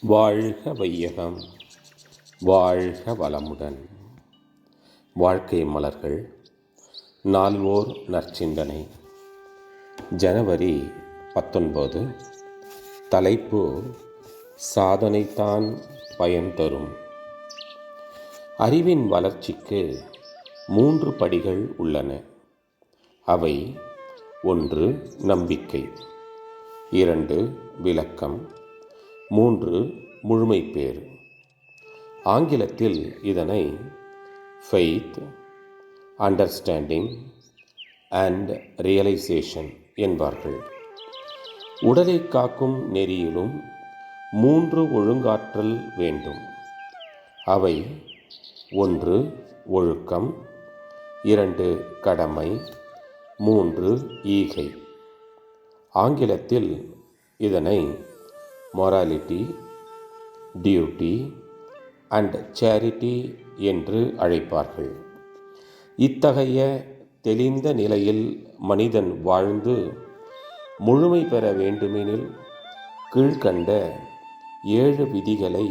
வாழ்க வையகம் வாழ்க வளமுடன். வாழ்க்கை மலர்கள் நால்வோர் நற்சிந்தனை. ஜனவரி பத்தொன்பது தலைப்பு சாதனைத்தான் பயன் தரும். அறிவின் வளர்ச்சிக்கு மூன்று படிகள் உள்ளன. அவை ஒன்று நம்பிக்கை இரண்டு விளக்கம். மூன்று முழுமைப்பேறு ஆங்கிலத்தில் இதனை ஃபெய்த் அண்டர்ஸ்டாண்டிங் அண்ட் ரியலைசேஷன் என்பார்கள். உடலை காக்கும் நெறியிலும் மூன்று ஒழுங்காற்றல் வேண்டும். அவை ஒன்று ஒழுக்கம் இரண்டு கடமை மூன்று ஈகை. ஆங்கிலத்தில் இதனை மொராலிட்டி டியூட்டி அண்ட் சேரிட்டி என்று அழைப்பார்கள். இத்தகைய தெளிந்த நிலையில் மனிதன் வாழ்ந்து முழுமை பெற வேண்டுமெனில் கீழ்கண்ட ஏழு விதிகளை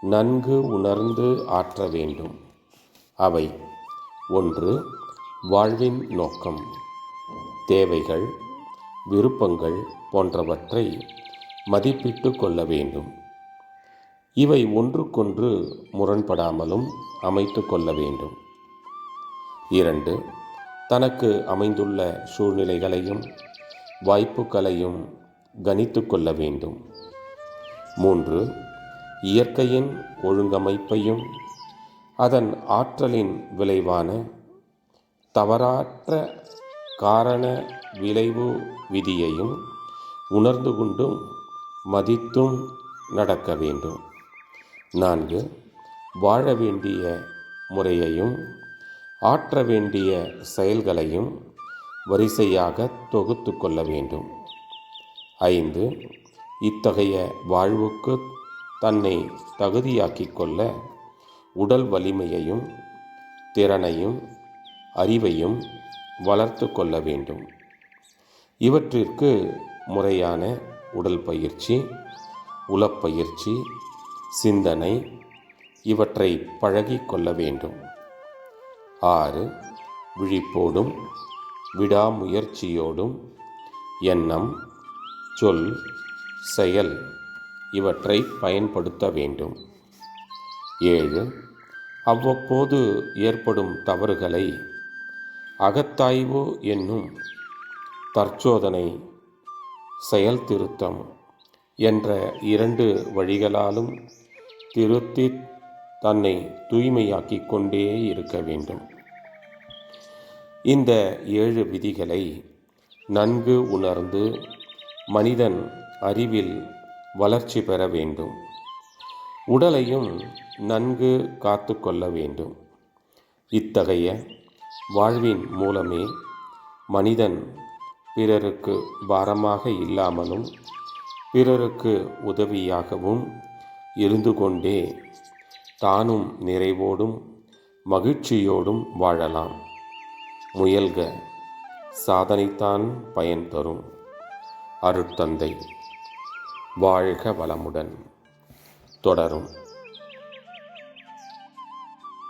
நன்கு உணர்ந்து ஆற்ற வேண்டும். அவை ஒன்று வாழ்வின் நோக்கம் தேவைகள் விருப்பங்கள் போன்றவற்றை மதிப்பிட்டு கொள்ள வேண்டும். இவை ஒன்றுக்கொன்று முரண்படாமலும் அமைத்து கொள்ள வேண்டும். இரண்டு தனக்கு அமைந்துள்ள சூழ்நிலைகளையும் வாய்ப்புகளையும் கணித்து கொள்ள வேண்டும். மூன்று இயற்கையின் ஒழுங்கமைப்பையும் அதன் ஆற்றலின் விளைவான தவறாற்ற காரண விளைவு விதியையும் உணர்ந்து கொண்டும் மதித்தும் நடக்க வேண்டும். நான்கு வாழ வேண்டிய முறையையும் ஆற்ற வேண்டிய செயல்களையும் வரிசையாக தொகுத்து கொள்ள வேண்டும். ஐந்து இத்தகைய வாழ்வுக்கு தன்னை தகுதியாக்கிக் கொள்ள உடல் வலிமையையும் திறனையும் அறிவையும் வளர்த்து கொள்ள வேண்டும். இவற்றிற்கு முறையான உடல் பயிற்சி உளப்பயிற்சி சிந்தனை இவற்றை பழகி கொள்ள வேண்டும். ஆறு விழிப்போடும் விடாமுயற்சியோடும் எண்ணம் சொல் செயல் இவற்றை பயன்படுத்த வேண்டும். ஏழு அவ்வப்போது ஏற்படும் தவறுகளை அகத்தாய்வு என்னும் தற்சோதனை செயல் திருத்தம் என்ற இரண்டு வழிகளாலும் திருத்தி தன்னை தூய்மையாக்கிக் கொண்டே இருக்க வேண்டும். இந்த ஏழு விதிகளை நன்கு உணர்ந்து மனிதன் அறிவில் வளர்ச்சி பெற வேண்டும். உடலையும் நன்கு காத்து கொள்ள வேண்டும். இத்தகைய வாழ்வின் மூலமே மனிதன் பிறருக்கு பாரமாக இல்லாமலும் பிறருக்கு உதவியாகவும் இருந்து கொண்டே தானும் நிறைவோடும் மகிழ்ச்சியோடும் வாழலாம். முயல்க சாதனைத்தான் பயன் தரும். அருட்தந்தை வாழ்க வளமுடன். தொடரும்.